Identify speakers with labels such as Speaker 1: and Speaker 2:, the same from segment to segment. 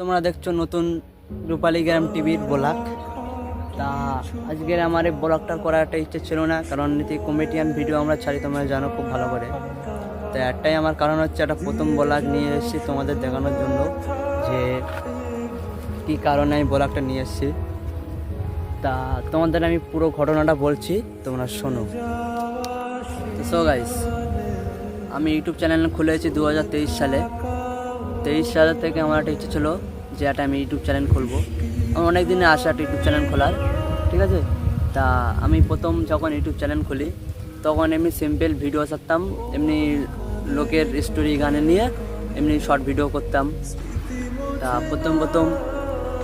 Speaker 1: তোমরা দেখছ নতুন রূপালী গ্রাম টিভির ব্লগ। তা আজকের আমার এই ব্লগটা করার একটা ইচ্ছে ছিল না, কারণ নীতি কমেডিয়ান ভিডিও আমরা ছাড়ি, তোমরা জানো খুব ভালো করে। তো একটাই আমার কারণ হচ্ছে একটা প্রথম ব্লগ নিয়ে এসেছি তোমাদের দেখানোর জন্য, যে কী কারণে আমি ব্লগটা নিয়ে এসেছি। তা তোমাদের আমি পুরো ঘটনাটা বলছি, তোমরা শোনো। সো গাইস আমি ইউটিউব চ্যানেল খুলেছি দু হাজার তেইশ সালে। তেইশ সাল থেকে আমার একটা ইচ্ছে ছিল যে একটা আমি ইউটিউব চ্যানেল খুলবো। আমার অনেক দিনে আসা একটা ইউটিউব চ্যানেল খোলার, ঠিক আছে? তা আমি প্রথম যখন ইউটিউব চ্যানেল খুলি, তখন এমনি সিম্পল ভিডিও ছাড়তাম, এমনি লোকের স্টোরি গানে নিয়ে এমনি শর্ট ভিডিও করতাম। তা প্রথম প্রথম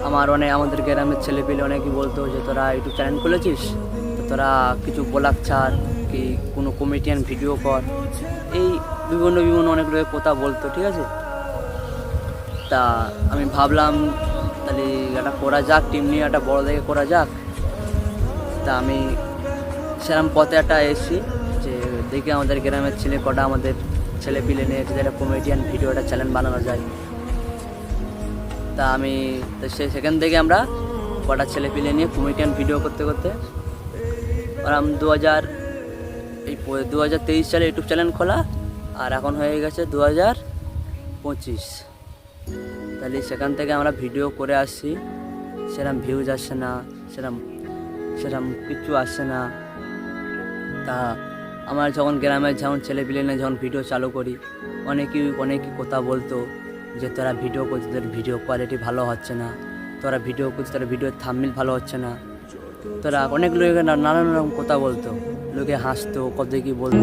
Speaker 1: আমার অনেক, আমাদের গ্রামের ছেলেপিলে অনেকেই বলতো যে, তোরা ইউটিউব চ্যানেল খুলেছিস? তোরা কিছু ব্লগ ছাড় কি কোনো কমেডিয়ান ভিডিও কর? এই বিভিন্ন বিভিন্ন অনেক লোকের কথা বলতো, ঠিক আছে? তা আমি ভাবলাম, তাহলে একটা করা যাক টিম নিয়ে একটা বড় দেখে করা যাক। তা আমি সেরকম পথে একটা এসেছি যে দেখি আমাদের গ্রামের ছেলে কটা আমাদের ছেলে পিলে নিয়ে যদি একটা কমেডিয়ান ভিডিও একটা চ্যানেল বানানো যায়। তা আমি সে সেখান থেকে আমরা কটা ছেলে পিলে নিয়ে কমেডিয়ান ভিডিও করতে করতে ওরম দু হাজার এই দু হাজার তেইশ সালে ইউটিউব চ্যানেল খোলা, আর এখন হয়ে গেছে দু হাজার পঁচিশ। তাহলে সেখান থেকে আমরা ভিডিও করে আসছি। সেরকম ভিউজ আসছে না সেরকম সেরকম কিচ্ছু আসছে না। তা আমার যখন গ্রামের যখন ছেলেপিলে নিয়ে যখন ভিডিও চালু করি অনেকেই অনেকই কথা বলতো যে, তোরা ভিডিও করছিস তোর ভিডিও কোয়ালিটি ভালো হচ্ছে না। তোরা ভিডিও করছিস তোর ভিডিও থামমিল ভালো হচ্ছে না। তোরা অনেক লোকে না- নানান রকম কথা বলতো। লোকে হাসতো, কত কি বলতো।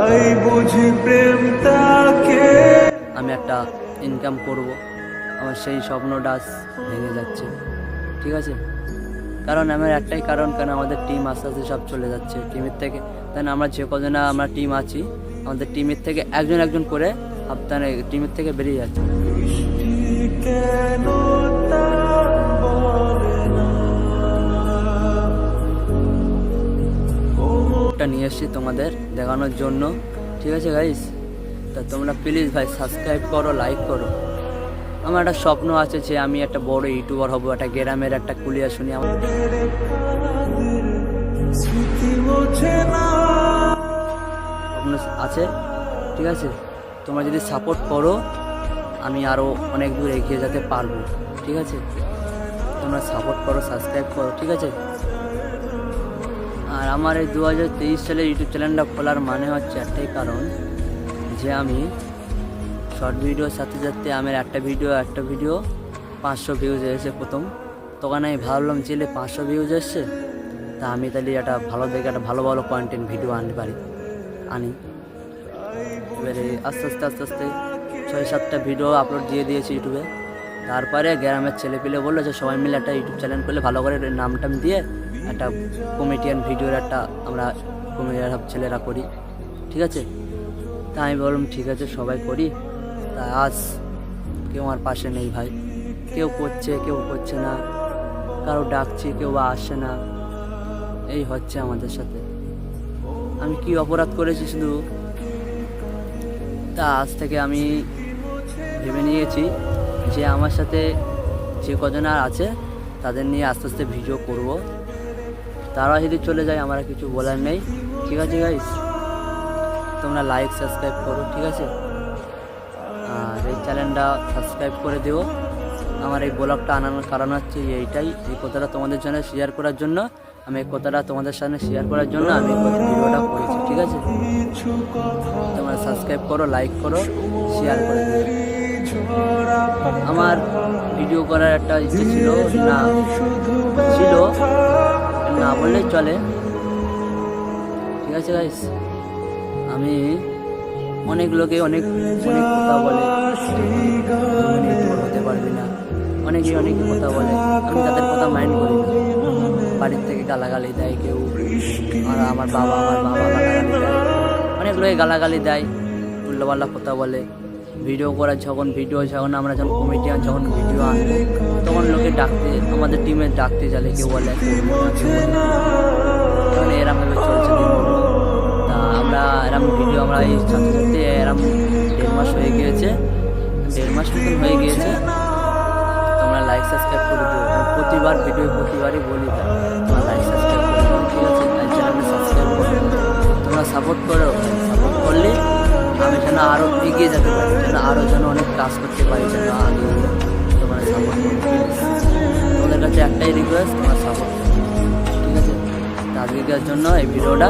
Speaker 2: তাই বুঝি প্রেম তাকে
Speaker 1: আমি একটা ইনকাম করব। আমার সেই স্বপ্নটা ভেঙে যাচ্ছে। ঠিক আছে? কারণ আমার একটাই কারণ কারণ আমাদের টিম আস্তে আস্তে সব চলে যাচ্ছে টিমের থেকে। তাই আমরা যে কজনা আমরা টিম আছি আমাদের টিমের থেকে একজন একজন করে আপনার টিমের থেকে বেরিয়ে যাচ্ছে। নিয়ে এসেছি তোমাদের দেখানোর জন্য। ঠিক আছে গাইস তা তোমরা প্লিজ ভাই সাবস্ক্রাইব করো লাইক করো। আমার একটা স্বপ্ন আছে যে আমি একটা বড় ইউটিউবার হব, একটা গ্রামের একটা কুলিয়া শুনি। আমার আছে, ঠিক আছে? তোমরা যদি সাপোর্ট করো, আমি আরও অনেক দূর এগিয়ে যেতে পারব, ঠিক আছে? তোমরা সাপোর্ট করো সাবস্ক্রাইব করো, ঠিক আছে? আমার এই দু হাজার তেইশ সালে ইউটিউব চ্যানেলটা খোলার মানে হচ্ছে একটাই কারণ যে আমি শর্ট ভিডিওর সাথে সাথে আমার একটা ভিডিও একটা ভিডিও পাঁচশো ভিউজ এসেছে প্রথম। তখন আমি ভাবলাম যে পাঁচশো ভিউজ এসছে? তা আমি তাহলে একটা ভালো দেখে একটা ভালো ভালো কন্টেন্ট ভিডিও আনতে পারি। আনি। এবারে আস্তে আস্তে আস্তে আস্তে ছয় সাতটা ভিডিও আপলোড দিয়ে দিয়েছি ইউটিউবে। তারপরে গ্রামের ছেলে পেলে বলল যে সবাই মিলে একটা ইউটিউব চ্যানেল করলে ভালো করে নাম টাম দিয়ে একটা কমেডিয়ান ভিডিওর একটা আমরা কমেডিয়ান সব ছেলেরা করি। ঠিক আছে? তা আমি বললাম, ঠিক আছে, সবাই করি। তা আজ কেউ আমার পাশে নেই ভাই। কেউ করছে কেউ করছে না। কারও ডাকছে, কেউ বা আসছে না। এই হচ্ছে আমাদের সাথে। আমি কি অপরাধ করেছি শুধু? তা আজ থেকে আমি ভেবে নিয়েছি। যে আমার সাথে যে কজন আর আছে, তাদের নিয়ে আস্তে আস্তে ভিডিও করব। তারা যদি চলে যায়, আমার কিছু বলার নেই। ঠিক আছে গাইস তোমরা লাইক সাবস্ক্রাইব করো, ঠিক আছে? আর এই চ্যানেলটা সাবস্ক্রাইব করে দিও। আমার এই ব্লগটা আনানোর কারণ হচ্ছে এইটাই। এই কথাটা তোমাদের জন্য শেয়ার করার জন্য, আমি এই কথাটা তোমাদের সামনে শেয়ার করার জন্য আমি ভিডিওটা করেছি, ঠিক আছে? তোমরা সাবস্ক্রাইব করো লাইক করো শেয়ার করে দিও। আমার ভিডিও করার একটা ইচ্ছে ছিল, না ছিল। না বললেই চলে। ঠিক আছে গাইস আমি অনেক লোকে অনেক অনেক কথা বলে। হতে পারবি না। অনেকে অনেক কথা বলে। আমি তাদের কথা মাইন্ড করি বাড়ির থেকে গালাগালি দেয় কেউ। আর আমার বাবা আমার বাবা অনেক লোকে গালাগালি দেয়, উল্টোপাল্টা কথা বলে। ভিডিও করা যখন ভিডিও, যখন আমরা যখন কমেডিয়ান যখন ভিডিও আনব, তখন লোকে ডাকতে, আমাদের টিমে ডাকতে চলে কেউ বলে মানে এরমভাবে চলছে তা আমরা এরম ভিডিও আমরা এই চলতে চলতে এরম দেড় মাস হয়ে গিয়েছে। দেড় মাস হয়ে গিয়েছে। তোমরা লাইক সাবস্ক্রাইব করে দিও। প্রতিবার ভিডিও প্রতিবারই বলি। কাজ করতে পারি যেন আমি তোমার তোমাদের কাছে একটাই রিকোয়েস্ট তোমার সাপোর্ট ঠিক আছে? আজকের জন্য এই ভিডিওটা